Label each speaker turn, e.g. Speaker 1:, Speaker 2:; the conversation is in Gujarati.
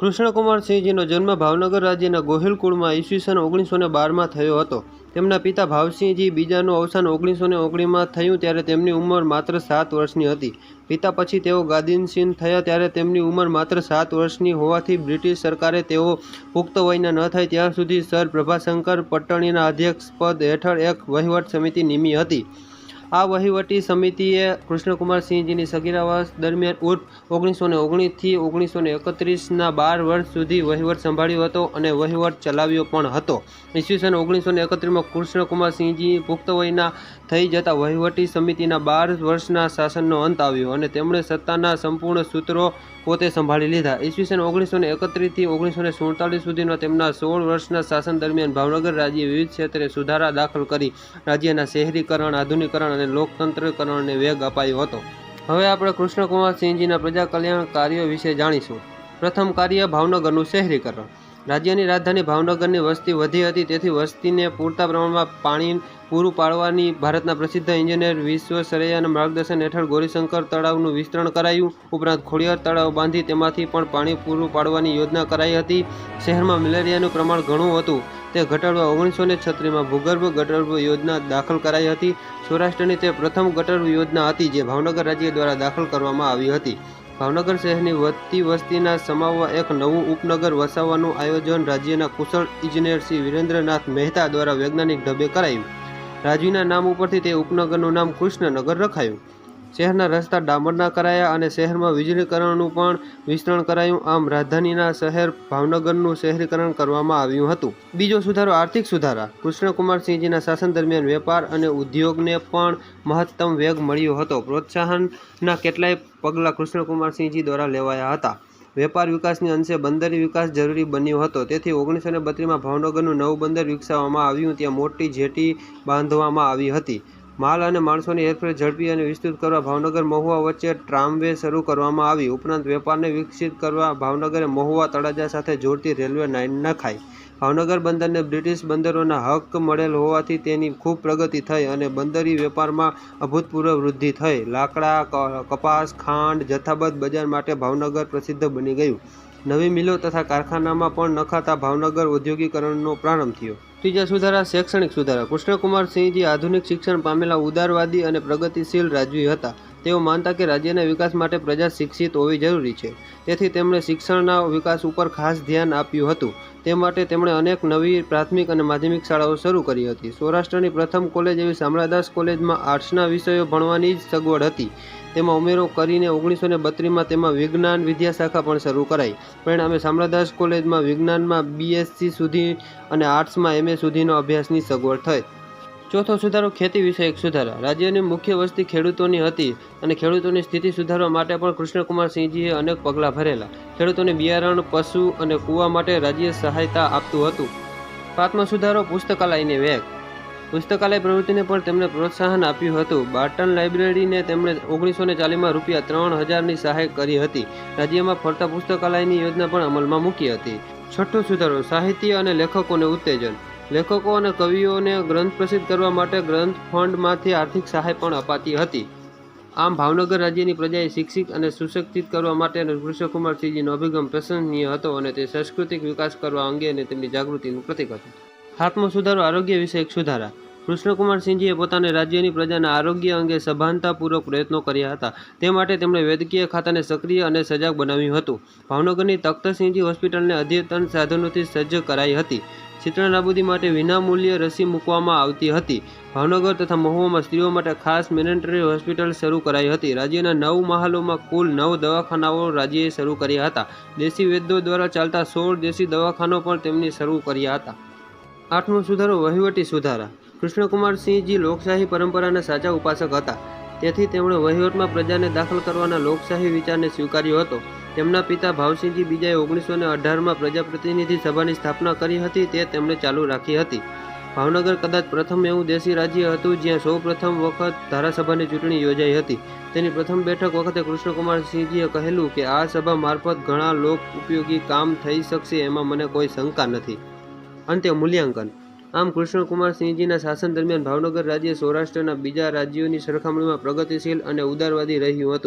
Speaker 1: કૃષ્ણકુમાર સિંહજીનો જન્મ ભાવનગર રાજ્યના ગોહિલ કુળમાં ઈસવીસન ઓગણીસો ને બારમાં થયો હતો. તેમના પિતા ભાવસિંહજી બીજાનું અવસાન ઓગણીસો ને ઓગણીમાં થયું ત્યારે તેમની ઉંમર માત્ર સાત વર્ષની હતી. પિતા પછી તેઓ ગાદીનસિંહ થયા ત્યારે તેમની ઉંમર માત્ર સાત વર્ષની હોવાથી બ્રિટિશ સરકારે તેઓ પુખ્ત વયના ન થાય ત્યાં સુધી સર પ્રભાશંકર પટ્ટણીના અધ્યક્ષપદ હેઠળ એક વહીવટ સમિતિ નિમી હતી. આ વહીવટી સમિતિએ કૃષ્ણકુમાર સિંહજીની સગીરાવાસ દરમિયાન ઉર્ફ ઓગણીસો ને ઓગણીસથી ઓગણીસો ને એકત્રીસના બાર વર્ષ સુધી વહીવટ સંભાળ્યો હતો અને વહીવટ ચલાવ્યો પણ હતો. ઈસવીસન ઓગણીસો ને એકત્રીસમાં કૃષ્ણકુમાર સિંહજી પુખ્ત વયના થઈ જતા વહીવટી સમિતિના બાર વર્ષના શાસનનો અંત આવ્યો અને તેમણે સત્તાના સંપૂર્ણ સૂત્રો પોતે સંભાળી લીધા. ઈસવીસન ઓગણીસો ને એકત્રીસથી ઓગણીસો ને સુડતાલીસ સુધીનો તેમના સોળ વર્ષના શાસન દરમિયાન ભાવનગર રાજ્યે વિવિધ ક્ષેત્રે સુધારા દાખલ કરી રાજ્યના શહેરીકરણ, આધુનિકરણ અને લોકતંત્રકરણને વેગ અપાયો હતો. હવે આપણે કૃષ્ણકુમાર સિંહજીના પ્રજા કલ્યાણ કાર્યો વિશે જાણીશું. પ્રથમ કાર્ય ભાવનગરનું શહેરીકરણ. રાજ્યની રાજધાની ભાવનગરની વસ્તી વધી હતી. તેથી વસ્તીને પૂરતા પ્રમાણમાં પાણી પૂરું પાડવાની ભારતના પ્રસિદ્ધ એન્જિનિયર સરૈયાના માર્ગદર્શન હેઠળ ગૌરીશંકર તળાવનું વિસ્તરણ કરાયું. ઉપરાંત ખોડિયાર તળાવ બાંધી તેમાંથી પણ પાણી પૂરું પાડવાની યોજના કરાઈ હતી. શહેરમાં મેલેરિયાનું પ્રમાણ ઘણું હતું. તે ઘટાડવા ઓગણીસો ને છત્રીસમાં ભૂગર્ભ ગટર યોજના દાખલ કરાઈ હતી. સૌરાષ્ટ્રની તે પ્રથમ ગટર યોજના હતી, જે ભાવનગર રાજ્ય દ્વારા દાખલ કરવામાં આવી હતી. ભાવનગર શહેરની વધતી વસ્તીના સમાવવા એક નવું ઉપનગર વસાવવાનું આયોજન રાજ્યના કુશળ ઇજનેર શ્રી વિરેન્દ્રનાથ મહેતા દ્વારા વૈજ્ઞાનિક ઢબે કરાયું. રાજવીના નામ ઉપરથી તે ઉપનગરનું નામ કૃષ્ણનગર રખાયું. શહેરના રસ્તા ડામરના કરાયા અને શહેરમાં વીજળીકરણનું પણ વિસ્તરણ કરાયું. આમ રાજધાનીના શહેર ભાવનગરનું શહેરીકરણ કરવામાં આવ્યું હતું. બીજો સુધારો આર્થિક સુધારા. કૃષ્ણકુમારસિંહજીના શાસન દરમિયાન વેપાર અને ઉદ્યોગને પણ મહત્તમ વેગ મળ્યો હતો. પ્રોત્સાહનના કેટલાય પગલાં કૃષ્ણકુમારસિંહજી દ્વારા લેવાયા હતા. વેપાર વિકાસની અંશે બંદરી વિકાસ જરૂરી બન્યો હતો. તેથી ઓગણીસો ને બત્રીસમાં ભાવનગરનું નવું બંદર વિકસાવવામાં આવ્યું. ત્યાં મોટી જેટી બાંધવામાં આવી હતી. માલ અને માણસોની હેરફેર ઝડપી અને વિસ્તૃત કરવા ભાવનગર મહુવા વચ્ચે ટ્રામવે શરૂ કરવામાં આવી. ઉપરાંત વેપારને વિકસિત કરવા ભાવનગરે મહુવા તળાજા સાથે જોડતી રેલવે લાઇન નખાઈ. ભાવનગર બંદરને બ્રિટિશ બંદરોના હક મળેલ હોવાથી તેની ખૂબ પ્રગતિ થઈ અને બંદરી વેપારમાં અભૂતપૂર્વ વૃદ્ધિ થઈ. લાકડા કપાસ, ખાંડ જથ્થાબદ્ધ બજાર માટે ભાવનગર પ્રસિદ્ધ બની ગયું. નવી મિલો તથા કારખાનામાં પણ નખાતા ભાવનગર ઔદ્યોગિકરણનો પ્રારંભ થયો. ત્રીજા સુધારા, શૈક્ષણિક સુધારા. કૃષ્ણકુમાર સિંહજી આધુનિક શિક્ષણ પામેલા ઉદારવાદી અને પ્રગતિશીલ રાજવી હતા. તેઓ માનતા કે રાજ્યના વિકાસ માટે પ્રજા શિક્ષિત હોવી જરૂરી છે. તેથી તેમણે શિક્ષણના વિકાસ ઉપર ખાસ ધ્યાન આપ્યું હતું. તે માટે તેમણે અનેક નવી પ્રાથમિક અને માધ્યમિક શાળાઓ શરૂ કરી હતી. સૌરાષ્ટ્રની પ્રથમ કોલેજ એવી શામળાદાસ કોલેજમાં આર્ટ્સના વિષયો ભણવાની જ સગવડ હતી. તેમાં ઉમેરો કરીને ઓગણીસો ને બત્રીસમાં તેમાં વિજ્ઞાન વિદ્યાશાખા પણ શરૂ કરાઈ. પરિણામે શામળાદાસ કોલેજમાં વિજ્ઞાનમાં બીએસસી સુધી અને આર્ટ્સમાં એમએ સુધીનો અભ્યાસની સગવડ થઈ. ચોથો સુધારો ખેતી વિષયક સુધારા. રાજ્યની મુખ્ય વસ્તી ખેડૂતોની હતી અને ખેડૂતોની સ્થિતિ સુધારવા માટે પણ કૃષ્ણકુમાર સિંહજીએ અનેક પગલાં ભરેલા. ખેડૂતોને બિયારણ, પશુ અને કૂવા માટે રાજ્ય સહાયતા આપતું હતું. પાંચમો સુધારો પુસ્તકાલયને વેગ. પુસ્તકાલય પ્રવૃત્તિને પણ તેમણે પ્રોત્સાહન આપ્યું હતું. બાર્ટન લાઇબ્રેરીને તેમણે ઓગણીસો ને ચાલીસમાં રૂપિયા ત્રણ હજારની સહાય કરી હતી. રાજ્યમાં ફરતા પુસ્તકાલયની યોજના પણ અમલમાં મૂકી હતી. છઠ્ઠો સુધારો સાહિત્ય અને લેખકોને ઉત્તેજન. લેખકો અને કવિઓને ગ્રંથ પ્રસિદ્ધ કરવા માટે ગ્રંથ ફંડમાંથી આર્થિક સહાય પણ અપાતી હતી. આમ, ભાવનગર રાજ્યની પ્રજાએ શિક્ષિત અને સુશિક્ષિત કરવા માટે કૃષ્ણકુમાર સિંહજીનો અભિગમ પ્રશંસનીય હતો અને તે સાંસ્કૃતિક વિકાસ કરવા અંગે અને તેમની જાગૃતિનું પ્રતીક હતું. સાતમો સુધારો આરોગ્ય વિષયક સુધારા. કૃષ્ણકુમારસિંહજીએ પોતાને રાજ્યની પ્રજાના આરોગ્ય અંગે સભાનતાપૂર્વક પ્રયત્નો કર્યા હતા. તે માટે તેમણે વૈદ્યકીય ખાતાને સક્રિય અને સજાગ બનાવ્યું હતું. ભાવનગરની તખ્તસિંહજી હોસ્પિટલને અદ્યતન સાધનોથી સજ્જ કરાઈ હતી. ચિત્રણ નાબૂદી માટે વિનામૂલ્યે રસી મૂકવામાં આવતી હતી. ભાવનગર તથા મહુવામાં સ્ત્રીઓ માટે ખાસ મેનેટરી હોસ્પિટલ શરૂ કરાઈ હતી. રાજ્યના નવ મહાલોમાં કુલ નવ દવાખાનાઓ રાજ્યએ શરૂ કર્યા હતા. દેશી વૈદ્યો દ્વારા ચાલતા સોળ દેશી દવાખાનો પણ તેમની શરૂ કર્યા હતા. આઠમો સુધારો, વહીવટી સુધારા. કૃષ્ણકુમારસિંહજી લોકશાહી પરંપરાના સાચા ઉપાસક હતા. તેથી તેમણે વહીવટમાં પ્રજાને દાખલ કરવાના લોકશાહી વિચારને સ્વીકાર્યો હતો. તેમના પિતા ભાવસિંહજી બીજાએ ઓગણીસો ને અઢારમાં પ્રજાપ્રતિનિધિ સભાની સ્થાપના કરી હતી, તે તેમણે ચાલુ રાખી હતી. ભાવનગર કદાચ પ્રથમ એવું દેશી રાજ્ય હતું, જ્યાં સૌ પ્રથમ વખત ધારાસભાની ચૂંટણી યોજાઈ હતી. તેની પ્રથમ બેઠક વખતે કૃષ્ણકુમારસિંહજીએ કહેલું કે, આ સભા મારફત ઘણા લોક ઉપયોગી કામ થઈ શકશે, એમાં મને કોઈ શંકા નથી. અંતે મૂલ્યાંકન. આમ કૃષ્ણકુમારસિંહજીના શાસન દરમિયાન ભાવનગર રાજ્ય સૌરાષ્ટ્રના બીજા રાજ્યોની સરખામણીમાં પ્રગતિશીલ અને ઉદારવાદી રહ્યું હતું.